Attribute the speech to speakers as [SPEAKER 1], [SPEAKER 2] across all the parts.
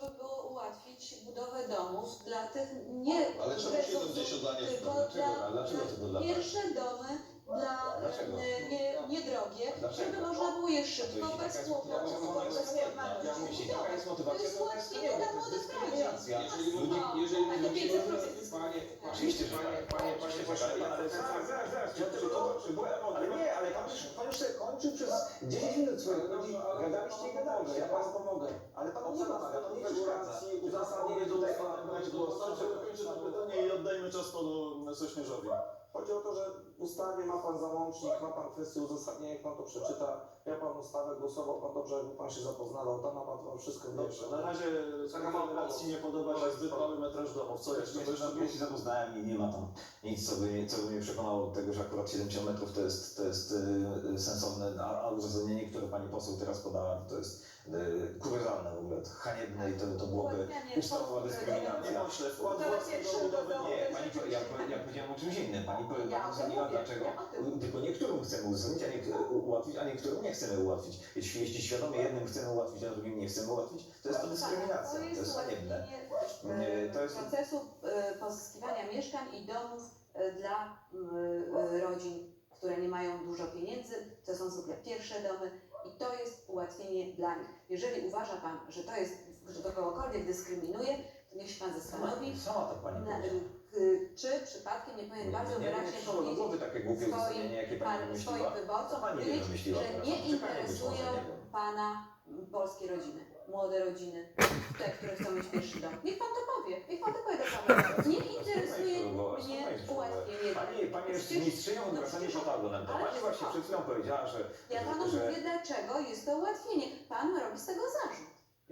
[SPEAKER 1] żeby było ułatwić budowę domów dla tych nie
[SPEAKER 2] Ale czemu
[SPEAKER 1] bezdomnych,
[SPEAKER 2] 70 dla nie
[SPEAKER 1] tylko
[SPEAKER 2] Dlaczego?
[SPEAKER 1] dla,
[SPEAKER 2] A dlaczego to dla
[SPEAKER 1] pierwsze domy dla
[SPEAKER 2] Dlaczego?
[SPEAKER 1] e, nie, niedrogie,
[SPEAKER 2] Dlaczego?
[SPEAKER 1] żeby można było je
[SPEAKER 2] to
[SPEAKER 1] szybko,
[SPEAKER 2] jeśli
[SPEAKER 1] bez
[SPEAKER 2] jest
[SPEAKER 1] kłopotu,
[SPEAKER 2] motywacja,
[SPEAKER 1] bez
[SPEAKER 2] to jest
[SPEAKER 1] formalności.
[SPEAKER 2] Ja jeśli taka jest motywacja,
[SPEAKER 1] To jest
[SPEAKER 2] to to jest
[SPEAKER 1] ułatwienie
[SPEAKER 2] nie,
[SPEAKER 1] dla
[SPEAKER 2] to jest
[SPEAKER 1] młodych
[SPEAKER 2] dyskryminacja.
[SPEAKER 1] rodzin.
[SPEAKER 3] Jeżeli ludzi, jeżeli
[SPEAKER 1] A to
[SPEAKER 3] ludzi
[SPEAKER 1] 500%.
[SPEAKER 3] panie,
[SPEAKER 2] Oczywiście, że
[SPEAKER 3] panie,
[SPEAKER 2] tak.
[SPEAKER 3] panie, panie, panie,
[SPEAKER 2] tak.
[SPEAKER 3] ale zaraz, zaraz, zaraz,
[SPEAKER 4] tylko to, czy byłem, ale nie, ale pan już, pan już sobie kończył przez 10 minut swojej wypowiedzi, gadaliście i gadaliście, ja panu pomogę. Ale pan nie ma, pan nie przeszkadza. Uzasadnienie tutaj pan brać głos.
[SPEAKER 5] Dokończę to pytanie i oddajmy czas panu Sośnierzowi.
[SPEAKER 4] Chodzi o to, że w ustawie ma pan załącznik, ma pan kwestię uzasadnienia, jak pan to przeczyta. Ja pan ustawę głosował, pan dobrze, jakby pan się zapoznawał, tam ma pan to wszystko
[SPEAKER 5] Dobrze, na razie Konfederacji nie podoba się zbyt mały metraż domów. Co jeszcze? Bo jeszcze
[SPEAKER 6] Ja się zapoznałem i nie ma tam nic, co by, co by mnie przekonało do tego, że akurat 70 metrów to jest, to jest y, sensowne, a, a uzasadnienie, które pani poseł teraz podała, to jest y, kuriozalne w ogóle, to haniebne i to, to byłoby ustawowa dyskryminacja.
[SPEAKER 5] nie myślę, wkład własny
[SPEAKER 6] Nie, pani, po- ja, po- ja powiedziałem o czymś innym. Pani, po-
[SPEAKER 1] Ja o tym
[SPEAKER 6] uzasadniła
[SPEAKER 1] mówię,
[SPEAKER 6] dlaczego.
[SPEAKER 1] ja o tym
[SPEAKER 6] Tylko niektórym chcemy uzasadnić, a ułatwić, a niektórym nie chcemy ułatwić. Jeśli, jeśli świadomie jednym chcemy ułatwić, a drugim nie chcemy ułatwić, to jest to dyskryminacja.
[SPEAKER 1] Tak,
[SPEAKER 6] To jest haniebne.
[SPEAKER 1] e,
[SPEAKER 6] Nie, to jest-
[SPEAKER 1] procesu e, pozyskiwania mieszkań i domów e, dla m, e, rodzin, które nie mają dużo pieniędzy. To są zwykle pierwsze domy to jest ułatwienie dla nich. Jeżeli uważa Pan, że to jest, że to kogokolwiek dyskryminuje, to niech się Pan zastanowi,
[SPEAKER 6] Sama tak pani
[SPEAKER 1] na,
[SPEAKER 6] powiedziała.
[SPEAKER 1] y, czy przypadkiem nie powinien bardzo
[SPEAKER 6] nie, nie, nie
[SPEAKER 1] wyraźnie
[SPEAKER 6] przyszło do
[SPEAKER 1] powiedzieć
[SPEAKER 6] głowy takie głupie
[SPEAKER 1] swoim,
[SPEAKER 6] uzasadnienie, jakie pani
[SPEAKER 1] pan,
[SPEAKER 6] wymyśliła.
[SPEAKER 1] swoim wyborcom,
[SPEAKER 6] Pani nie
[SPEAKER 1] powiedzieć,
[SPEAKER 6] wymyśliła
[SPEAKER 1] że nie
[SPEAKER 6] Czekanie być może,
[SPEAKER 1] interesują
[SPEAKER 6] nie wiem.
[SPEAKER 1] Pana m, polskie rodziny, młode rodziny, te, które chcą mieć pierwszy dom. Niech Pan to powie, niech Pan to powie do kamery. Nie interesuje mnie ułatwienie.
[SPEAKER 6] Pani, pani jest
[SPEAKER 1] Przecież-
[SPEAKER 6] mistrzynią
[SPEAKER 1] no
[SPEAKER 6] odwracania
[SPEAKER 1] przecież-
[SPEAKER 6] protagonem. To
[SPEAKER 1] ale
[SPEAKER 6] pani właśnie
[SPEAKER 1] co?
[SPEAKER 6] przed chwilą powiedziała, że,
[SPEAKER 1] Ja Panu
[SPEAKER 6] że
[SPEAKER 1] mówię, dlaczego jest to ułatwienie. Pan robi z tego zarzut.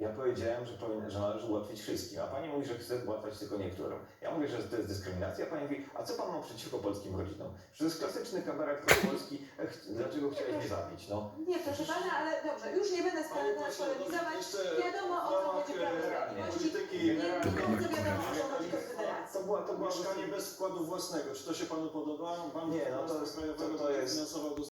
[SPEAKER 6] ja powiedziałem, że, powinien, że należy ułatwić wszystkim, a pani mówi, że chce ułatwiać tylko niektórym. Ja mówię, że to jest dyskryminacja, a pani mówi, a co pan ma przeciwko polskim rodzinom? Że to jest klasyczny kabaret polski, ech, dlaczego chciałeś mnie zabić, no.
[SPEAKER 1] Nie, proszę Pana, ale dobrze, już nie będę z
[SPEAKER 5] Panie
[SPEAKER 1] Panem
[SPEAKER 5] pośle,
[SPEAKER 1] polemizować.
[SPEAKER 5] jeszcze
[SPEAKER 1] Wiadomo o
[SPEAKER 5] w
[SPEAKER 1] co
[SPEAKER 5] ramach,
[SPEAKER 1] chodzi Prawo i
[SPEAKER 5] e,
[SPEAKER 1] Sprawiedliwości.
[SPEAKER 5] polityki
[SPEAKER 1] Nie bardzo wiadomo o co chodzi
[SPEAKER 6] była, to była
[SPEAKER 5] Mieszkanie bez wkładu własnego. Czy to się panu podoba? Bank
[SPEAKER 6] Nie, no to jest- to- to jest-
[SPEAKER 5] finansował do